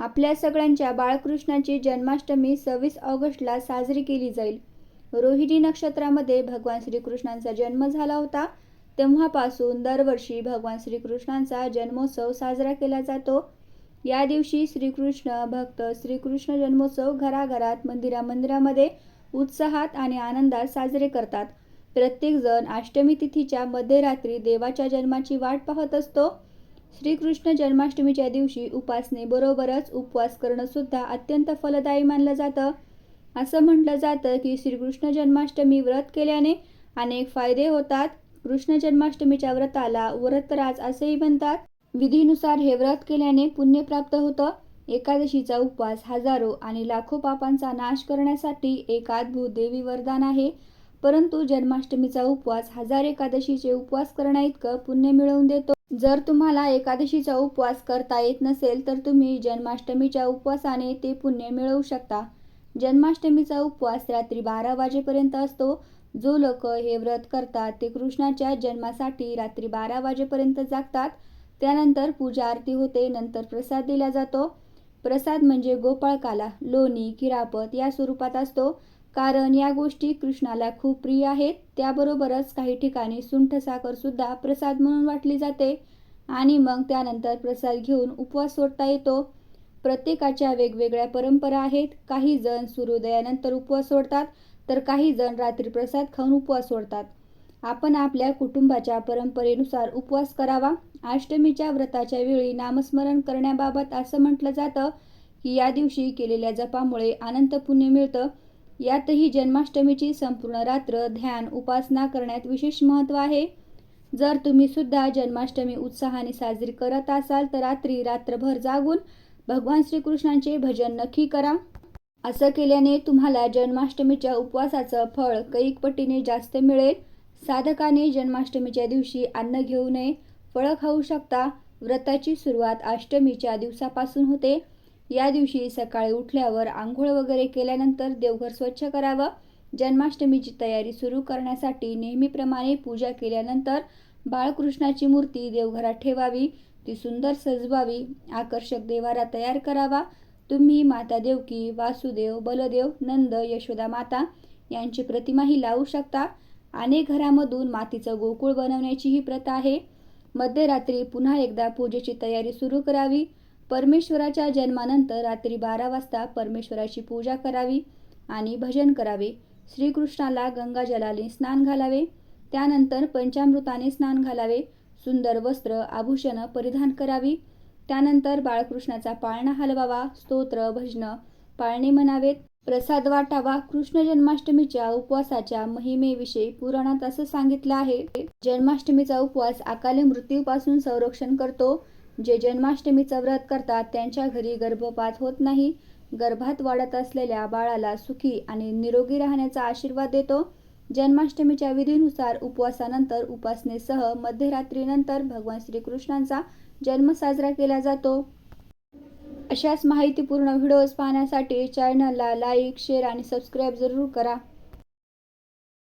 आपल्या सगळ्यांच्या बाळकृष्णाची जन्माष्टमी सव्वीस ऑगस्टला साजरी केली जाईल. रोहिणी नक्षत्रामध्ये भगवान श्रीकृष्णांचा जन्म झाला होता. तेव्हापासून दरवर्षी भगवान श्रीकृष्णांचा जन्मोत्सव साजरा केला जातो. या दिवशी श्रीकृष्ण भक्त श्रीकृष्ण जन्मोत्सव घराघरात मंदिरा मंदिरामध्ये उत्साहात आणि आनंदात साजरे करतात. प्रत्येकजण अष्टमी तिथीच्या मध्यरात्री देवाच्या जन्माची वाट पाहत असतो. श्रीकृष्ण जन्माष्टमीच्या दिवशी उपासनेबरोबरच उपवास करणं सुद्धा अत्यंत फलदायी मानलं जातं. असं म्हटलं जातं की श्रीकृष्ण जन्माष्टमी व्रत केल्याने अनेक फायदे होतात. कृष्ण जन्माष्टमीच्या व्रताला व्रतराज असेही म्हणतात. विधीनुसार हे व्रत केल्याने पुण्य प्राप्त होतं. एकादशीचा उपवास हजारो आणि लाखो पापांचा नाश करण्यासाठी एक अद्भुत देवी वरदान आहे. परंतु जन्माष्टमीचा उपवास हजार एकादशीचे उपवास करण्याइतकं पुण्य मिळवून देतो. जर तुम्हाला एकादशीचा उपवास करता येत नसेल तर तुम्ही जन्माष्टमीच्या उपवासाने ते पुण्य मिळवू शकता. जन्माष्टमीचा उपवास रात्री बारा वाजेपर्यंत असतो. जो लोक हे व्रत करतात ते कृष्णाच्या जन्मासाठी रात्री बारा वाजेपर्यंत जागतात. त्यानंतर पूजा आरती होते नंतर प्रसाद दिला जातो. प्रसाद म्हणजे गोपाळकाला लोणी किरापत या स्वरूपात असतो. कारण या गोष्टी कृष्णाला खूप प्रिय आहेत. त्याबरोबरच काही ठिकाणी सुंठ साखर सुद्धा प्रसाद म्हणून वाटली जाते. आणि मग त्यानंतर प्रसाद घेऊन उपवास सोडता येतो. प्रत्येकाच्या वेगवेगळ्या परंपरा आहेत. काही जण सूर्योदयानंतर उपवास सोडतात तर काही जण रात्री प्रसाद खाऊन उपवास सोडतात. आपण आपल्या कुटुंबाच्या परंपरेनुसार उपवास करावा. अष्टमीच्या व्रताच्या वेळी नामस्मरण करण्याबाबत असं म्हटलं जातं की या दिवशी केलेल्या जपामुळे अनंत पुण्य मिळतं. यातही जन्माष्टमीची संपूर्ण रात्र ध्यान उपासना करण्यात विशेष महत्त्व आहे. जर तुम्ही सुद्धा जन्माष्टमी उत्साहाने साजरी करत असाल तर रात्री रात्रभर जागून भगवान श्रीकृष्णांचे भजन नक्की करा. असं केल्याने तुम्हाला जन्माष्टमीच्या उपवासाचं फळ कैक पटीने जास्त मिळेल. साधकाने जन्माष्टमीच्या दिवशी अन्न घेऊ नये. फळं खाऊ शकता. व्रताची सुरुवात अष्टमीच्या दिवसापासून होते. या दिवशी सकाळी उठल्यावर आंघोळ वगैरे केल्यानंतर देवघर स्वच्छ करावं. जन्माष्टमीची तयारी सुरू करण्यासाठी नेहमीप्रमाणे पूजा केल्यानंतर बाळकृष्णाची मूर्ती देवघरात ठेवावी. ती सुंदर सजवावी. आकर्षक देवारा तयार करावा. तुम्ही माता देवकी वासुदेव बलदेव नंद यशोदा माता यांची प्रतिमाही लावू शकता. अनेक घरामधून मातीचं गोकुळ बनवण्याची ही प्रथा आहे. मध्यरात्री पुन्हा एकदा पूजेची तयारी सुरू करावी. परमेश्वराच्या जन्मानंतर रात्री बारा वाजता परमेश्वराची पूजा करावी आणि भजन करावे. श्रीकृष्णाला गंगाजलाने स्नान घालावे. त्यानंतर पंचामृताने स्नान घालावे. सुंदर वस्त्र आभूषणं परिधान करावी. त्यानंतर बाळकृष्णाचा पाळणा हलवावा. स्तोत्र भजनं पाळणे म्हणावेत. प्रसाद वाटावा. कृष्ण जन्माष्टमीच्या उपवासाच्या महिमेविषयी पुराणात असं सांगितलं आहे. जन्माष्टमीचा उपवास अकाली मृत्यूपासून संरक्षण करतो. जे जन्माष्टमीचं व्रत करतात त्यांच्या घरी गर्भपात होत नाही. गर्भात वाढत असलेल्या बाळाला सुखी आणि निरोगी राहण्याचा आशीर्वाद देतो. जन्माष्टमीच्या विधीनुसार उपवासानंतर उपासनेसह मध्यरात्रीनंतर भगवान श्रीकृष्णांचा जन्म साजरा केला जातो. अशाच माहितीपूर्ण व्हिडिओज पाहण्यासाठी चॅनलला लाईक शेअर आणि सबस्क्राईब जरूर करा.